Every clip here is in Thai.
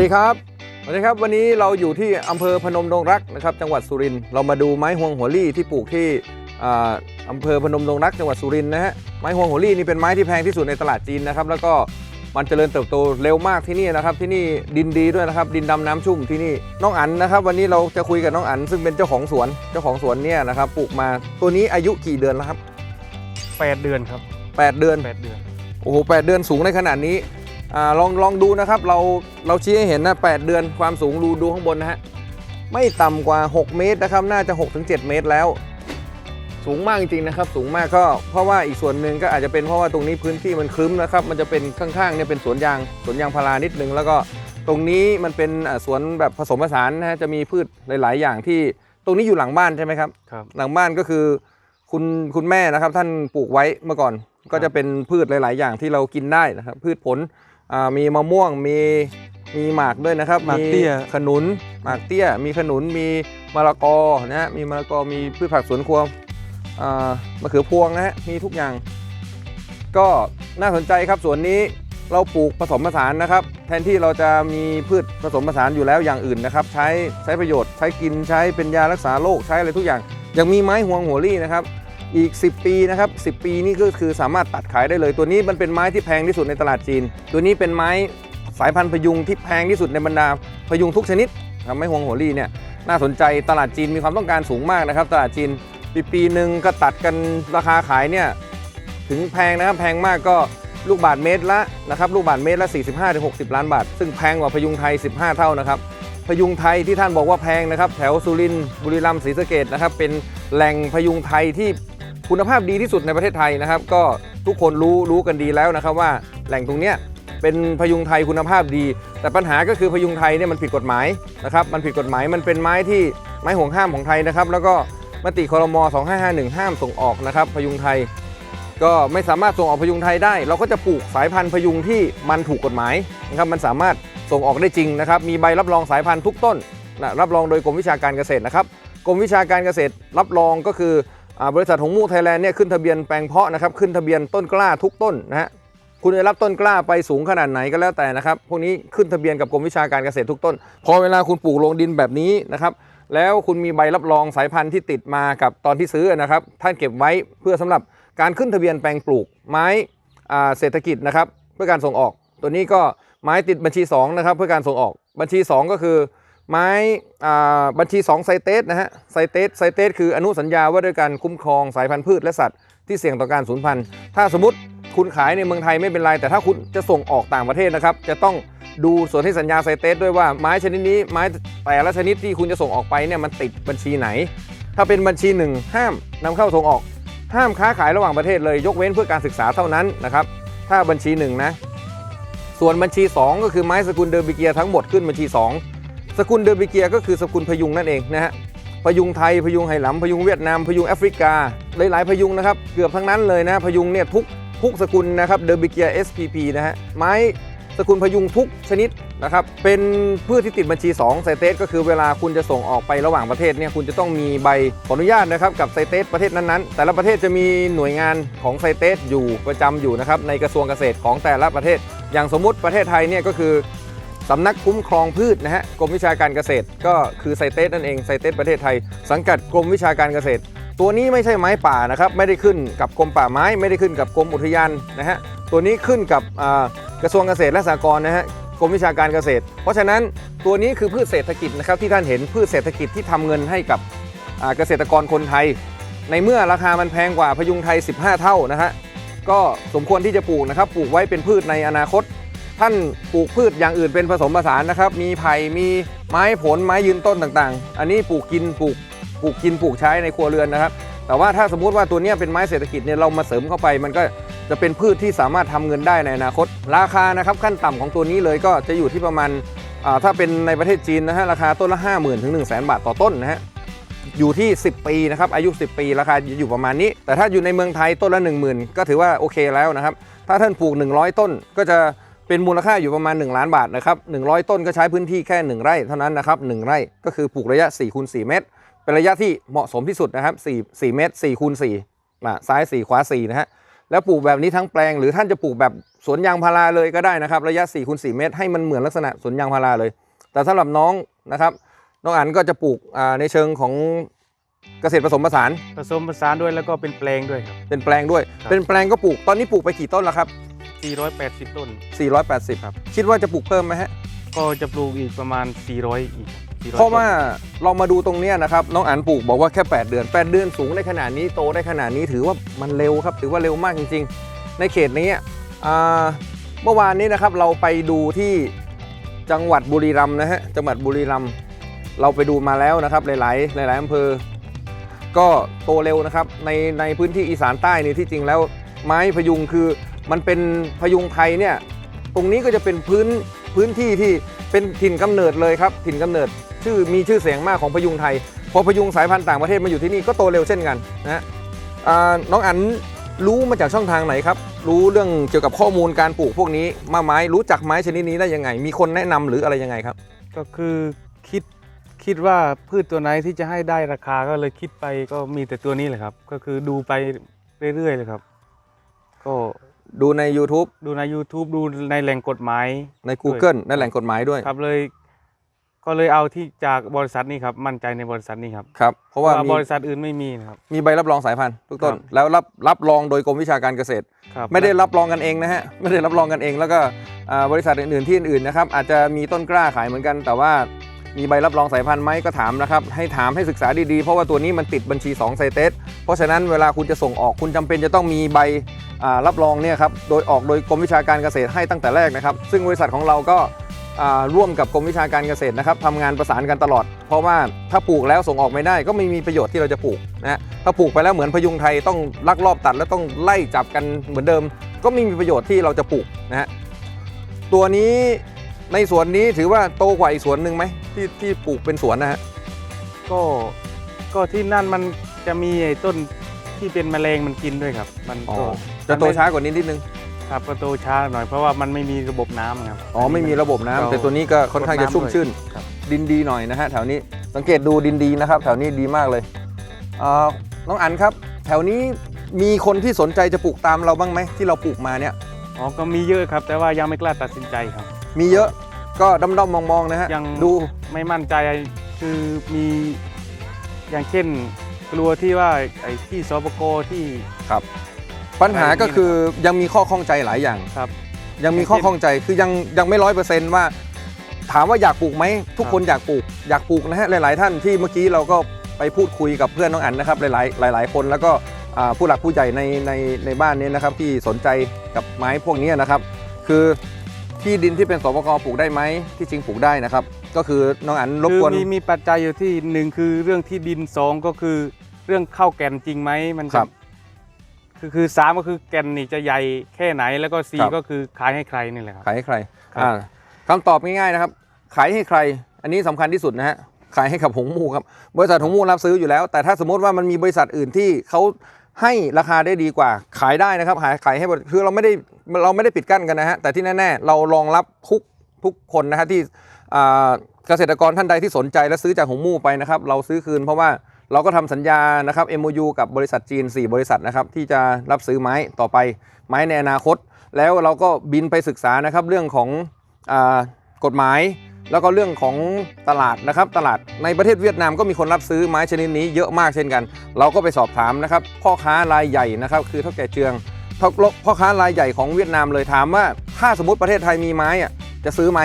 สวัสดีครับสวัสดีครับ วันนี้เราอยู่ที่อำเภอพนมดงรักนะครับ จังหวัดสุรินทร์เรามาดูไม้ฮวงหัวลี่ที่ปลูกที่อ่าอำเภอพนมดงรัก จังหวัดสุรินทร์นะฮะไม้ฮวงหัวลี่นี่เป็นไม้ที่แพงที่สุดในตลาดจีนนะครับ แล้วก็มันเจริญเติบโตเร็วมากที่นี่นะครับ ที่นี่ดินดีด้วยนะครับ ดินดำน้ำชุ่มที่นี่น้องอันนะครับ วันนี้เราจะคุยกับน้องอัน ซึ่งเป็นเจ้าของสวนเจ้าของสวนเนี่ยนะครับปลูกมาตัวนี้อายุกี่เดือนแล้วครับแปดเดือนครับแปดเดือนแปดเดือนโอ้โหแปดเดือนสูงในขนาดนี้ อ่าลองลองดูนะครับเราเราชี้ให้เห็นนะแปดเดือนความสูงดูดูข้างบนนะฮะไม่ต่ำกว่า 6 เมตรนะครับ น่าจะ 6-7 เมตรแล้ว สูงมากจริงๆนะครับ สูงมากก็เพราะว่าอีกส่วนหนึ่งก็อาจจะเป็นเพราะว่าตรงนี้พื้นที่มันครึ้มนะครับ มันจะเป็นข้างๆเนี่ยเป็นสวนยางสวนยางพารานิดนึง แล้วก็ตรงนี้มันเป็นอ่าสวนแบบผสมผสานนะฮะจะมีพืชหลาย ๆ อย่างที่ตรงนี้อยู่หลังบ้านใช่ไหมครับครับ หลังบ้านก็คือคุณคุณแม่นะครับท่านปลูกไว้เมื่อก่อนก็จะเป็นพืชหลาย ๆ อย่างที่เรากินได้นะครับ พืชผลอ่า มีมะม่วงมีมีหมากด้วยนะครับหมากเตี้ยขนุนหมากเตี้ย มีขนุนมีมะละกอนะฮะมีมะละกอมีพืชผักสวนครัวอ่ามะเขือพวงนะฮะมีทุกอย่าง ก็น่าสนใจครับสวนนี้เราปลูกผสมผสานนะครับ แทนที่เราจะมีพืชผสมผสานอยู่แล้วอย่างอื่นนะครับ ใช้ใช้ประโยชน์ใช้กินใช้เป็นยารักษาโรคใช้อะไรทุกอย่างยังมีไม้ห่วงหัวลี่นะครับ อีก 10 ปีนะครับ 10 ปีนี่ก็คือสามารถตัดขายได้เลย ตัวนี้มันเป็นไม้ที่แพงที่สุดในตลาดจีน ตัวนี้เป็นไม้สายพันธุ์พยุงที่แพงที่สุดในบรรดาพยุงทุกชนิดครับไม้ห่วงหัวลี่เนี่ยน่าสนใจตลาดจีนมีความต้องการสูงมากนะครับ ตลาดจีนปีปีหนึ่งก็ตัดกันราคาขายเนี่ยถึงแพงนะครับแพงมากก็ลูกบาทเมตรละนะครับลูกบาทเมตรละ 45-60 ล้านบาท ซึ่งแพงกว่าพยุงไทย 15 เท่านะครับพยุงไทยที่ท่านบอกว่าแพงนะครับ แถวสุรินทร์บุรีรัมย์ศรีสะเกดนะครับ เป็นแหล่งพยุงไทยที่ คุณภาพดีที่สุดในประเทศไทยนะครับ ก็ทุกคนรู้รู้กันดีแล้วนะครับว่าแหล่งตรงเนี้ยเป็นพยุงไทยคุณภาพดี แต่ปัญหาก็คือพยุงไทยเนี่ยมันผิดกฎหมายนะครับมันผิดกฎหมายมันเป็นไม้ที่ไม้ห่วงห้ามของไทยนะครับ แล้วก็มติคอรมอ2551 ห้ามส่งออกนะครับ พยุงไทย ก็ไม่สามารถส่งออกพยุงไทยได้ เราก็จะปลูกสายพันธุ์พยุงที่มันถูกกฎหมายนะครับมันสามารถส่งออกได้จริงนะครับ มีใบรับรองสายพันธุ์ทุกต้นนะรับรองโดยกรมวิชาการเกษตรนะครับกรมวิชาการเกษตรรับรองก็คือ บริษัทหงมูไทยแลนด์เนี่ยขึ้นทะเบียนแปลงเพาะนะครับขึ้นทะเบียนต้นกล้าทุกต้นนะฮะคุณจะรับต้นกล้าไปสูงขนาดไหนก็แล้วแต่นะครับ พวกนี้ขึ้นทะเบียนกับกรมวิชาการเกษตรทุกต้น พอเวลาคุณปลูกลงดินแบบนี้นะครับ แล้วคุณมีใบรับรองสายพันธุ์ที่ติดมากับตอนที่ซื้อนะครับ ท่านเก็บไว้เพื่อสำหรับการขึ้นทะเบียนแปลงปลูกไม้เศรษฐกิจนะครับ เพื่อการส่งออก ตัวนี้ก็ไม้ติดบัญชี2นะครับเพื่อการส่งออก บัญชี 2 ก็คือ ไม้บัญชี 2 ไซเตสนะฮะไซเตสไซเตสคืออนุสัญญาว่าด้วยการคุ้มครองสายพันธุ์พืชและสัตว์ที่เสี่ยงต่อการสูญพันธุ์ ถ้าสมมติคุณขายในเมืองไทยไม่เป็นไรแต่ถ้าคุณจะส่งออกต่างประเทศนะครับ จะต้องดูส่วนที่สัญญาไซเตสด้วยว่าไม้ชนิดนี้ไม้แต่ละชนิดที่คุณจะส่งออกไปเนี่ยมันติดบัญชีไหน ถ้าเป็นบัญชีหนึ่งห้ามนำเข้าส่งออก ห้ามค้าขายระหว่างประเทศเลยยกเว้นเพื่อการศึกษาเท่านั้นนะครับ ถ้าบัญชีหนึ่งนะ ส่วนบัญชี 2 ก็คือไม้สกุลเดอร์บิเกียทั้งหมดขึ้นบัญชี 2 สกุลเดอร์บิเกียก็คือสกุลพยุงนั่นเองนะฮะพยุงไทยพยุงไหหลำพยุงเวียดนามพยุงแอฟริกา หลาย ๆ พยุงนะครับ เกือบทั้งนั้นเลยนะพยุงเนี่ยทุกทุกสกุลนะครับเดอร์บิเกีย SPP นะฮะไม้สกุลพยุงทุกชนิดนะครับเป็นพืชที่ติดบัญชี2ไซเตสก็คือเวลาคุณจะส่งออกไประหว่างประเทศเนี่ยคุณจะต้องมีใบขออนุญาตนะครับกับไซเตสประเทศนั้นๆ แต่ละประเทศจะมีหน่วยงานของไซเตสอยู่ประจำอยู่นะครับในกระทรวงเกษตรของแต่ละประเทศ อย่างสมมุติประเทศไทยเนี่ยก็คือ สำนักคุ้มครองพืชนะฮะกรมวิชาการเกษตร ก็คือไซเตสนั่นเองไซเตสประเทศไทย สังกัดกรมวิชาการเกษตร ตัวนี้ไม่ใช่ไม้ป่านะครับไม่ได้ขึ้นกับกรมป่าไม้ ไม่ได้ขึ้นกับกรมอุทยานนะฮะตัวนี้ขึ้นกับกระทรวงเกษตรและสหกรณ์นะฮะกรมวิชาการเกษตร เพราะฉะนั้นตัวนี้คือพืชเศรษฐกิจนะครับที่ท่านเห็นพืชเศรษฐกิจที่ทำเงินให้กับเกษตรกรคนไทย ในเมื่อราคามันแพงกว่าพยุงไทย 15 เท่านะฮะก็สมควรที่จะปลูกนะครับปลูกไว้เป็นพืชในอนาคต ท่านปลูกพืชอย่างอื่นเป็นผสมผสานนะครับ มีไผ่ มีไม้ผล ไม้ยืนต้นต่างๆ อันนี้ปลูกกินปลูกปลูกกินปลูกใช้ในครัวเรือนนะครับ แต่ว่าถ้าสมมุติว่าตัวนี้เป็นไม้เศรษฐกิจเนี่ยเรามาเสริมเข้าไป มันก็จะเป็นพืชที่สามารถทำเงินได้ในอนาคต ราคานะครับขั้นต่ำของตัวนี้เลยก็จะอยู่ที่ประมาณถ้าเป็นในประเทศจีนนะฮะราคาต้นละ 5 0,000ื่นถึงหนึ่งแสนบาทต่อต้นนะฮะอยู่ที่ 10 ปีนะครับอายุ 10 ปีราคาอยู่ประมาณนี้ แต่ถ้าอยู่ในเมืองไทยต้นละ 1 0,000 ก็ถือว่าโอเคแล้วนะครับ ถ้าท่านปลูก 100 ต้นก็จะ เป็นมูลค่าอยู่ประมาณ 1 ล้านบาทนะครับ100 ต้นก็ใช้พื้นที่แค่ 1 ไร่เท่านั้นนะครับ1ไร่ก็คือปลูกระยะ4คูณ4เมตร เป็นระยะที่เหมาะสมที่สุดนะครับ4 4เมตร4คูณ4อะซ้าย 4 ขวา4นะฮะแล้วปลูกแบบนี้ทั้งแปลง หรือท่านจะปลูกแบบสวนยางพาราเลยก็ได้นะครับ ระยะ4คูณ4เมตร ให้มันเหมือนลักษณะสวนยางพาราเลย แต่สำหรับน้องนะครับน้องอันก็จะปลูกอ่าในเชิงของเกษตรผสมผสานผสมผสานด้วยแล้วก็เป็นแปลงด้วยครับเป็นแปลงด้วยครับเป็นแปลงก็ปลูกตอนนี้ปลูกไปกี่ต้นแล้วครับ 480 ต้น 480 ครับ คิดว่าจะปลูกเพิ่มไหมฮะ ก็จะปลูกอีกประมาณ 400 อีก400เพราะว่าต้นเรามาดูตรงเนี้ยนะครับ น้องอันปลูกบอกว่าแค่ 8 เดือน 8 เดือนสูงได้ขนาดนี้โตได้ขนาดนี้ถือว่ามันเร็วครับ ถือว่าเร็วมากจริง ๆ ในเขตนี้อ่าเมื่อวานนี้นะครับเราไปดูที่จังหวัดบุรีรัมย์นะฮะจังหวัดบุรีรัมย์เราไปดูมาแล้วนะครับหลาย ๆ หลาย ๆอำเภอ ก็โตเร็วนะครับในในพื้นที่อีสานใต้นี่ที่จริงแล้วไม้พยุงคือ มันเป็นพยุงไทยเนี่ยตรงนี้ก็จะเป็นพื้นพื้นที่ที่เป็นถิ่นกำเนิดเลยครับถิ่นกำเนิดชื่อมีชื่อเสียงมากของพยุงไทย พอพยุงสายพันธุ์ต่างประเทศมาอยู่ที่นี่ก็โตเร็วเช่นกันนะน้องอันรู้มาจากช่องทางไหนครับ รู้เรื่องเกี่ยวกับข้อมูลการปลูกพวกนี้มาไม้รู้จักไม้ชนิดนี้ได้ยังไง มีคนแนะนำหรืออะไรยังไงครับ ก็คือคิดคิดว่าพืชตัวไหนที่จะให้ได้ราคาก็เลยคิดไปก็มีแต่ตัวนี้แหละครับ ก็คือดูไปเรื่อยๆเลยครับ ก็ ดูใน YouTube ดูใน YouTube ดูในแหล่งกฎหมาย ใน Google ในแหล่งกฎหมายด้วย ครับเลย ก็เลยเอาที่จากบริษัทนี้ครับ มั่นใจในบริษัทนี้ครับ ครับ เพราะว่ามีบริษัทอื่นไม่มีนะครับ มีใบรับรองสายพันธุ์ทุกต้นครับแล้วรับรับรองโดยกรมวิชาการเกษตรครับไม่ได้รับรองกันเองนะฮะ ไม่ได้รับรองกันเอง แล้วก็อ่าบริษัทอื่นๆที่อื่นๆนะครับ อาจจะมีต้นกล้าขายเหมือนกัน แต่ว่า มีใบรับรองสายพันธุ์ไหมก็ถามนะครับ ให้ถามให้ศึกษาดีๆ เพราะว่าตัวนี้มันติดบัญชี2ไซเตสเพราะฉะนั้นเวลาคุณจะส่งออกคุณจำเป็นจะต้องมีใบรับรองเนี่ยครับโดยออกโดยกรมวิชาการเกษตรให้ตั้งแต่แรกนะครับ ซึ่งบริษัทของเราก็ร่วมกับกรมวิชาการเกษตรนะครับทำงานประสานกันตลอด เพราะว่าถ้าปลูกแล้วส่งออกไม่ได้ ก็ไม่มีประโยชน์ที่เราจะปลูกนะฮะถ้าปลูกไปแล้วเหมือนพยุงไทยต้องลักลอบตัดแล้วต้องไล่จับกันเหมือนเดิม ก็ไม่มีประโยชน์ที่เราจะปลูกนะฮะตัวนี้ ในสวนนี้ถือว่าโตกว่าอีกสวนหนึ่งไหมที่ที่ปลูกเป็นสวนนะฮะก็ก็ที่นั่นมันจะมีไอ้ต้นที่เป็นแมลงมันกินด้วยครับ มันก็จะโตช้ากว่านี้นิดนึงครับก็โตช้าหน่อยเพราะว่ามันไม่มีระบบน้ำครับอ๋อไม่มีระบบน้ำเราแต่ตัวนี้ก็ค่อนข้างจะชุ่มชื่น ครับ ดินดีหน่อยนะฮะแถวนี้สังเกตดูดินดีนะครับ แถวนี้ดีมากเลยอ่าน้องอันครับ แถวนี้มีคนที่สนใจจะปลูกตามเราบ้างไหมที่เราปลูกมาเนี่ย อ๋อก็มีเยอะครับ แต่ว่ายังไม่กล้าตัดสินใจครับ มีเยอะ ก็ด้อมๆมองๆนะฮะยังดู ไม่มั่นใจคือมีอย่างเช่นกลัวที่ว่าไอ้ที่สปกที่ ครับปัญหาก็คือยังมีข้อข้องใจหลายอย่างครับ ยังมีข้อข้องใจคือยังยังไม่ร้อยเปอร์เซนต์ว่า ถามว่าอยากปลูกไหมทุกคนอยากปลูกอยากปลูกนะฮะหลาย ๆ ท่านที่เมื่อกี้เราก็ไปพูดคุยกับเพื่อนน้องอันนะครับ หลาย ๆ หลาย ๆ คนแล้วก็อ่าผู้หลักผู้ใหญ่ในในในบ้านนี้นะครับ ที่สนใจกับไม้พวกนี้นะครับ คือ ที่ดินที่เป็นสปกปลูกได้ไหมที่จริงปลูกได้นะครับ ก็คือน้องอันรบคืกวน มีมีปัจจัยอยู่ที่หนึ่งคือเรื่องที่ดินสองก็คือเรื่องเข้าแก่นจริงไหมมันครัจะบคือคือสามก็คือแก่นนี่จะใหญ่แค่ไหนแล้วก็สี่ครับ ก็คือขายให้ใครนี่แหละครับ ขายให้ใครครับ อ่าคำตอบง่ายๆนะครับ ขายให้ใคร อันนี้สำคัญที่สุดนะฮะขายให้กับหงมูครับบริษัทหงมูรับซื้ออยู่แล้ว แต่ถ้าสมมติว่ามันมีบริษัทอื่นที่เขา ให้ราคาได้ดีกว่า ขายได้นะครับขายขายให้คือเราไม่ได้เราไม่ได้ปิดกั้นกันนะฮะแต่ที่แน่ๆเรารองรับทุกทุกคนนะฮะที่เกษตรกรท่านใดที่สนใจและซื้อจากหงมู่ไปนะครับเราซื้อคืนเพราะว่าเราก็ทำสัญญานะครับ MOU กับบริษัทจีน 4 บริษัทนะครับที่จะรับซื้อไม้ต่อไปไม้ในอนาคต แล้วเราก็บินไปศึกษานะครับเรื่องของอกฎหมาย แล้วก็เรื่องของตลาดนะครับ ตลาดในประเทศเวียดนามก็มีคนรับซื้อไม้ชนิดนี้เยอะมากเช่นกัน เราก็ไปสอบถามนะครับ พ่อค้ารายใหญ่นะครับคือเท่าแก่เจืองพ่อพ่อค้ารายใหญ่ของเวียดนามเลยถามว่า ถ้าสมมติประเทศไทยมีไม้อะจะซื้อไหม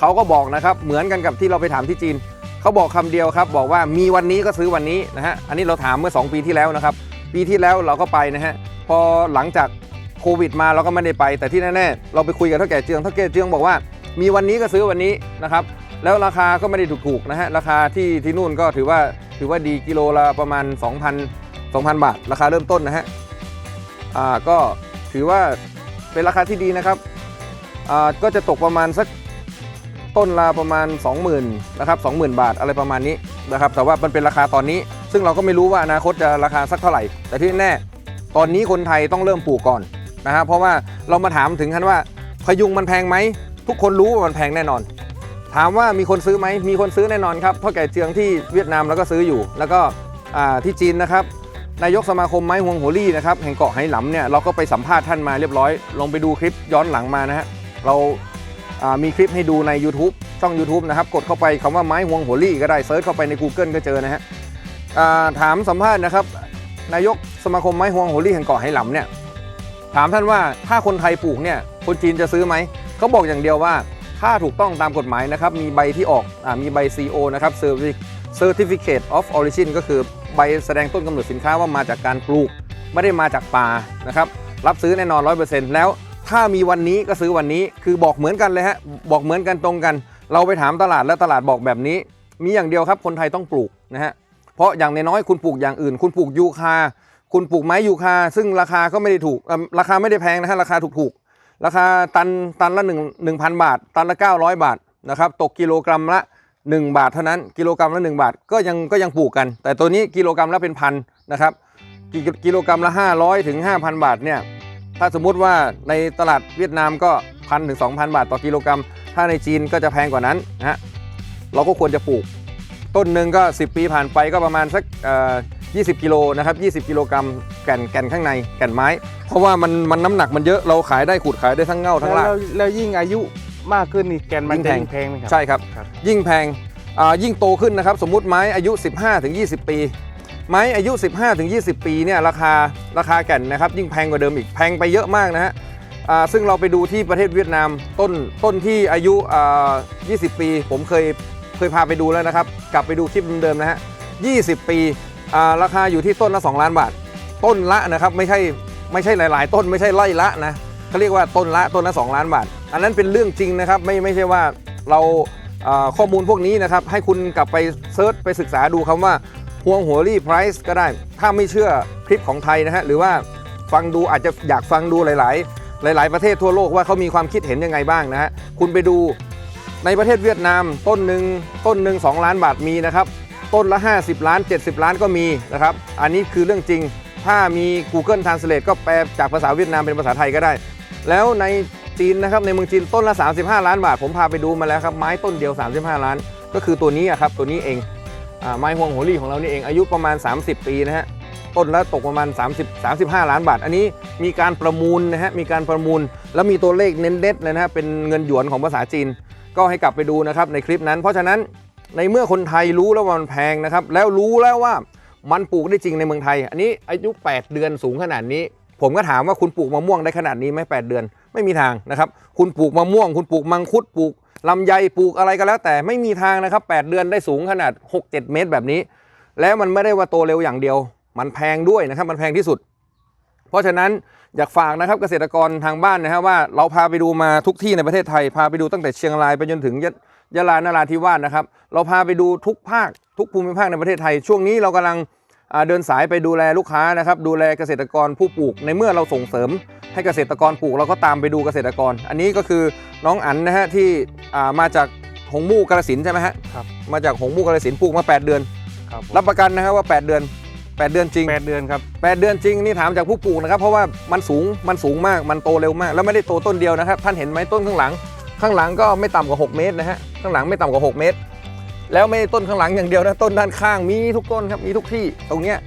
เขาก็บอกนะครับเหมือนกันกับที่เราไปถามที่จีนเขาบอกคำเดียวครับ บอกว่ามีวันนี้ก็ซื้อวันนี้นะฮะอันนี้เราถามเมื่อ 2 ปีที่แล้วนะครับ ปีที่แล้วเราก็ไปนะฮะพอหลังจากโควิดมาเราก็ไม่ได้ไป แต่ที่แน่ๆเราไปคุยกับเท่าแก่เจืองเท่าแก่เจืองบอกว่า มีวันนี้ก็ซื้อวันนี้นะครับ แล้วราคาก็ไม่ได้ถูกๆนะฮะราคาที่ที่นู่นก็ถือว่าถือว่าดีกิโลละประมาณ 2,000 2,000 บาท ราคาเริ่มต้นนะฮะอ่าก็ถือว่าเป็นราคาที่ดีนะครับอ่าก็จะตกประมาณสักต้นละประมาณ 20,000นะครับ20,000 บาทอะไรประมาณนี้นะครับ แต่ว่ามันเป็นราคาตอนนี้ ซึ่งเราก็ไม่รู้ว่าอนาคตจะราคาสักเท่าไหร่ แต่ที่แน่ตอนนี้คนไทยต้องเริ่มปลูกก่อนนะฮะเพราะว่าเรามาถามถึงขั้นว่าพยุงมันแพงไหม ทุกคนรู้ว่ามันแพงแน่นอน ถามว่ามีคนซื้อไหมมีคนซื้อแน่นอนครับเพราะแก่เจืองที่เวียดนามแล้วก็ซื้ออยู่ แล้วก็ที่จีนนะครับนายกสมาคมไม้ห่วงหัวลี่นะครับแห่งเกาะไหหลำเนี่ยเราก็ไปสัมภาษณ์ท่านมาเรียบร้อยลองไปดูคลิปย้อนหลังมานะฮะเรามีคลิปให้ดูใน YouTube ช่อง YouTube นะครับ กดเข้าไปคำว่าไม้ห่วงหัวลี่ก็ได้เซิร์ชเข้าไปใน Google ก็เจอนะฮะถามสัมภาษณ์นะครับ นายกสมาคมไม้ห่วงหัวลี่แห่งเกาะไหหลำเนี่ยถามท่านว่าถ้าคนไทยปลูกเนี่ยคนจีนจะซื้อไหม เขาบอกอย่างเดียวว่าถ้าถูกต้องตามกฎหมายนะครับ มีใบที่ออกอมีใบ CO นะครับ Certificate of Origin ก็คือใบแสดงต้นกำเนิดสินค้าว่ามาจากการปลูก ไม่ได้มาจากป่านะครับ รับซื้อแน่นอน 100%แล้วถ้ามีวันนี้ก็ซื้อวันนี้คือบอกเหมือนกันเลยฮะบอกเหมือนกันตรงกัน เราไปถามตลาดแล้วตลาดบอกแบบนี้ มีอย่างเดียวครับคนไทยต้องปลูกนะฮะเพราะอย่างน้อยๆคุณปลูกอย่างอื่น คุณปลูกยูคา คุณปลูกไม้ยูคา ซึ่งราคาก็ไม่ได้ถูกราคาไม่ได้แพงนะฮะราคาถูกๆ ราคาตันตันละ1 1,000 บาท ตันละ 900 บาทนะครับตกกิโลกรัมละ 1 บาทเท่านั้นกิโลกรัมละ 1 บาทก็ยังก็ยังปลูกกัน แต่ตัวนี้กิโลกรัมละเป็นพันนะครับกิกิโลกรัมละ 500ถึง5,000 บาทเนี่ยถ้าสมมุติว่าในตลาดเวียดนามก็พันถึง2,000 บาทต่อกิโลกรัม ถ้าในจีนก็จะแพงกว่านั้นนะฮะเราก็ควรจะปลูก ต้นหนึ่งก็ 10 ปีผ่านไปก็ประมาณสักเอ่อ 20 กิโลนะครับ 20 กิโลกรัมแก่นแก่นข้างในแก่นไม้ เพราะว่ามันมันน้ำหนักมันเยอะเราขายได้ขูดขายได้ทั้งเง่าทั้งแล้รากวแล้วยิ่งอายุมากขึ้นนี่แกนมันยิ่งจะแพงยิ่งแพงไหมครับใช่ครับ ครับ ยิ่งแพงอ่ายิ่งโตขึ้นนะครับ สมมุติไม้อายุ 15ถึง20 ปี ไม้อายุ 15ถึง20 ปีเนี่ยราคาราคาแก่นนะครับ ยิ่งแพงกว่าเดิมอีกแพงไปเยอะมากนะฮะอ่าซึ่งเราไปดูที่ประเทศเวียดนามต้นต้นที่อายุอ่า20 ปี ผมเคยเคยพาไปดูแล้วนะครับ กลับไปดูคลิปเดิมๆนะฮะ20 ปีอ่า ราคาอยู่ที่ต้นละ 2 ล้านบาท ต้นละนะครับไม่ใช่ไม่ใช่หลาย ๆ ต้นไม่ใช่ไล่ละนะเขาเรียกว่าต้นละต้นละ 2 ล้านบาท อันนั้นเป็นเรื่องจริงนะครับไม่ไม่ใช่ว่าเราข้อมูลพวกนี้นะครับให้คุณกลับไปเซิร์ชไปศึกษาดูคำว่าพวงหัวรี่ไพรซ์ก็ได้ ถ้าไม่เชื่อคลิปของไทยนะฮะหรือว่าฟังดูอาจจะอยากฟังดูหลาย ๆหลาย ๆ ประเทศทั่วโลกว่าเขามีความคิดเห็นยังไงบ้างนะฮะ คุณไปดูในประเทศเวียดนามต้นหนึ่งต้นหนึ่ง2ล้านบาทมีนะครับ ต้นละ 50 ล้าน 70 ล้านก็มีนะครับ อันนี้คือเรื่องจริง ถ้ามี Google Translate ก็แปลจากภาษาเวียดนามเป็นภาษาไทยก็ได้ แล้วในจีนนะครับในเมืองจีนต้นละ 35 ล้านบาท ผมพาไปดูมาแล้วครับไม้ต้นเดียว 35 ล้าน ก็คือตัวนี้ครับตัวนี้เองอไม้ฮวงโหรี่ของเรานี่เองอายุประมาณ 30 ปีนะฮะต้นละตกประมาณ 30 35 ล้านบาท อันนี้มีการประมูลนะฮะมีการประมูล แล้วมีตัวเลขเน้นเด็ดเลยนะฮะเป็นเงินหยวนของภาษาจีน ก็ให้กลับไปดูนะครับในคลิปนั้น เพราะฉะนั้น ในเมื่อคนไทยรู้แล้วว่ามันแพงนะครับ แล้วรู้แล้วว่ามันปลูกได้จริงในเมืองไทย อันนี้อายุ 8 เดือนสูงขนาดนี้ ผมก็ถามว่าคุณปลูกมะม่วงได้ขนาดนี้ไหม8เดือน ไม่มีทางนะครับ คุณปลูกมะม่วง คุณปลูกมังคุดปลูกลำไยปลูกอะไรก็แล้ว แต่ไม่มีทางนะครับ 8 เดือนได้สูงขนาด 6-7 เมตรแบบนี้ แล้วมันไม่ได้ว่าโตเร็วอย่างเดียว มันแพงด้วยนะครับ มันแพงที่สุด เพราะฉะนั้นอยากฝากนะครับเกษตรกรทางบ้านนะฮะว่าเราพาไปดูมาทุกที่ในประเทศไทยพาไปดูตั้งแต่เชียงรายไปจนถึง ยะยะลานราธิวาสนะครับ เราพาไปดูทุกภาค ทุกภูมิภาคในประเทศไทย ช่วงนี้เรากำลังอ่าเดินสายไปดูแลลูกค้านะครับ ดูแลเกษตรกรผู้ปลูก ในเมื่อเราส่งเสริมให้เกษตรกรปลูกเราก็ตามไปดูเกษตรกร อันนี้ก็คือน้องอั๋นนะฮะที่อ่ามาจากหงมู่กาลสินธุ์ใช่ไหมฮะครับมาจากหงมู่กาลสินธุ์ปลูกมา 8 เดือนครับผมรับประกันนะครับว่า 8 เดือน 8 เดือนจริงแปดเดือนครับ8เดือนจริงนี่ถามจากผู้ปลูกนะครับ เพราะว่ามันสูงมันสูงมากมันโตเร็วมาก แล้วไม่ได้โตต้นเดียวนะครับ ท่านเห็นไหมต้นข้างหลัง ข้างหลังก็ไม่ต่ำกว่า 6 เมตรนะฮะข้างหลังไม่ต่ำกว่า 6 เมตร แล้วไม่ได้ต้นข้างหลังอย่างเดียวนะต้นด้านข้างมีทุกต้นครับมีทุกที่ตรงเนี้ย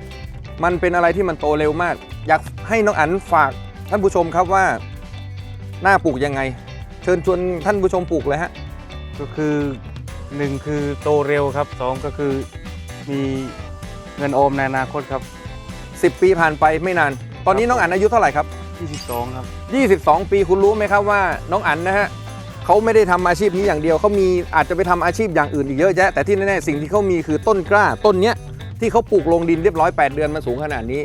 มันเป็นอะไรที่มันโตเร็วมาก อยากให้น้องอั๋นฝากท่านผู้ชมครับว่าหน้าปลูกยังไง เชิญชวนท่านผู้ชมปลูกเลยฮะก็คือหนึ่งคือโตเร็วครับสองก็คือมีเงินออมในอนาคตครับ 10 ปีผ่านไปไม่นาน ตอนนี้น้องอั๋นอายุเท่าไหร่ครับ22 ครับ22 ปีคุณรู้ไหมครับว่าน้องอั๋นนะฮะ เขาไม่ได้ทำอาชีพนี้อย่างเดียวเขามีอาจจะไปทำอาชีพอย่างอื่นอีกเยอะแยะแต่ที่แน่ๆสิ่งที่เขามีคือต้นกล้าต้นเนี้ยที่เขาปลูกลงดินเรียบร้อย 8 เดือนมันสูงขนาดนี้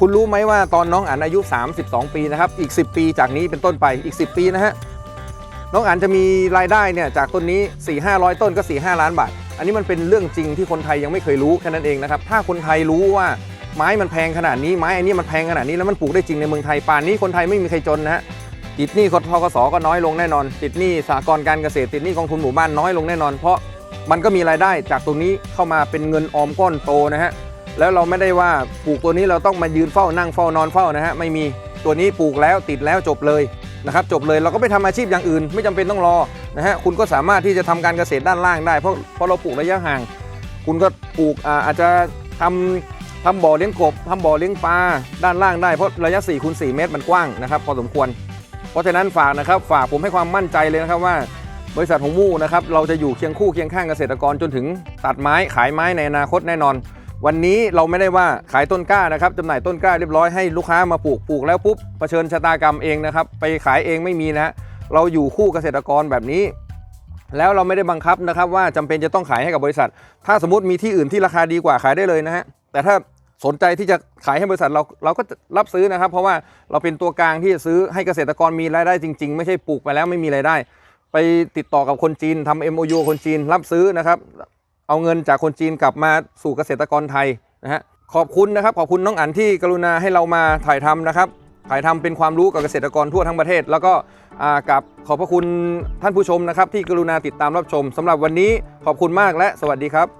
คุณรู้ไหมว่าตอนน้องอั๋นอายุ 32 ปีนะครับอีก 10 ปีจากนี้เป็นต้นไปอีก 10 ปีนะฮะน้องอั๋นจะมีรายได้เนี่ยจากต้นนี้ 4 5 0 0 ต้นก็ 4 5 ล้านบาท อันนี้มันเป็นเรื่องจริงที่คนไทยยังไม่เคยรู้แค่นั้นเองนะครับถ้าคนไทยรู้ว่าไม้มันแพงขนาดนี้ไม้อันนี้มันแพงขนาดนี้แล้วมันปลูกได้จริงในเมืองไทยป่านนี้คนไทยไม่มีใครจนนะฮะ ติดหนี้กทกสก็น้อยลงแน่นอน ติดหนี้สหกรณ์การเกษตร ติดหนี้กองทุนหมู่บ้านน้อยลงแน่นอน เพราะมันก็มีรายได้จากตรงนี้เข้ามาเป็นเงินออมก้อนโตนะฮะแล้วเราไม่ได้ว่าปลูกตัวนี้เราต้องมายืนเฝ้านั่งเฝ้านอนเฝ้านะฮะไม่มีตัวนี้ปลูกแล้วติดแล้วจบเลยนะครับจบเลยเราก็ไปทำอาชีพอย่างอื่น ไม่จำเป็นต้องรอนะฮะคุณก็สามารถที่จะทำการเกษตรด้านล่างได้เพราะเพราะเราปลูกระยะห่าง คุณก็ปลูกอาจจะทำทำบ่อเลี้ยงกบทำบ่อเลี้ยงปลาด้านล่างได้เพราะระยะ4คูณ4เมตรมันกว้างนะครับพอสมควร เพราะฉะนั้นฝากนะครับฝากผมให้ความมั่นใจเลยนะครับว่า บริษัทหงมู่นะครับเราจะอยู่เคียงคู่เคียงข้างเกษตรกรจนถึงตัดไม้ขายไม้ในอนาคตแน่นอน วันนี้เราไม่ได้ว่าขายต้นกล้านะครับจำหน่ายต้นกล้าเรียบร้อยให้ลูกค้ามาปลูกปลูกแล้วปุ๊บเผชิญชะตากรรมเองนะครับไปขายเองไม่มีนะฮะเราอยู่คู่เกษตรกรแบบนี้แล้วเราไม่ได้บังคับนะครับว่าจำเป็นจะต้องขายให้กับบริษัท ถ้าสมมติมีที่อื่นที่ราคาดีกว่าขายได้เลยนะฮะ แต่ถ้า สนใจที่จะขายให้บริษัทเราเราก็รับซื้อนะครับ เพราะว่าเราเป็นตัวกลางที่จะซื้อให้เกษตรกรมีรายได้จริง ๆ ไม่ใช่ปลูกไปแล้วไม่มีรายได้ ไปติดต่อกับคนจีนทำ MOU คนจีนรับซื้อนะครับ เอาเงินจากคนจีนกลับมาสู่เกษตรกรไทยนะฮะขอบคุณนะครับ ขอบคุณน้องอันที่กรุณาให้เรามาถ่ายทำนะครับ ถ่ายทำเป็นความรู้กับเกษตรกรทั่วทั้งประเทศ แล้วก็อ่ากับขอบพระคุณท่านผู้ชมนะครับ ที่กรุณาติดตามรับชมสำหรับวันนี้ขอบคุณมากและสวัสดีครับ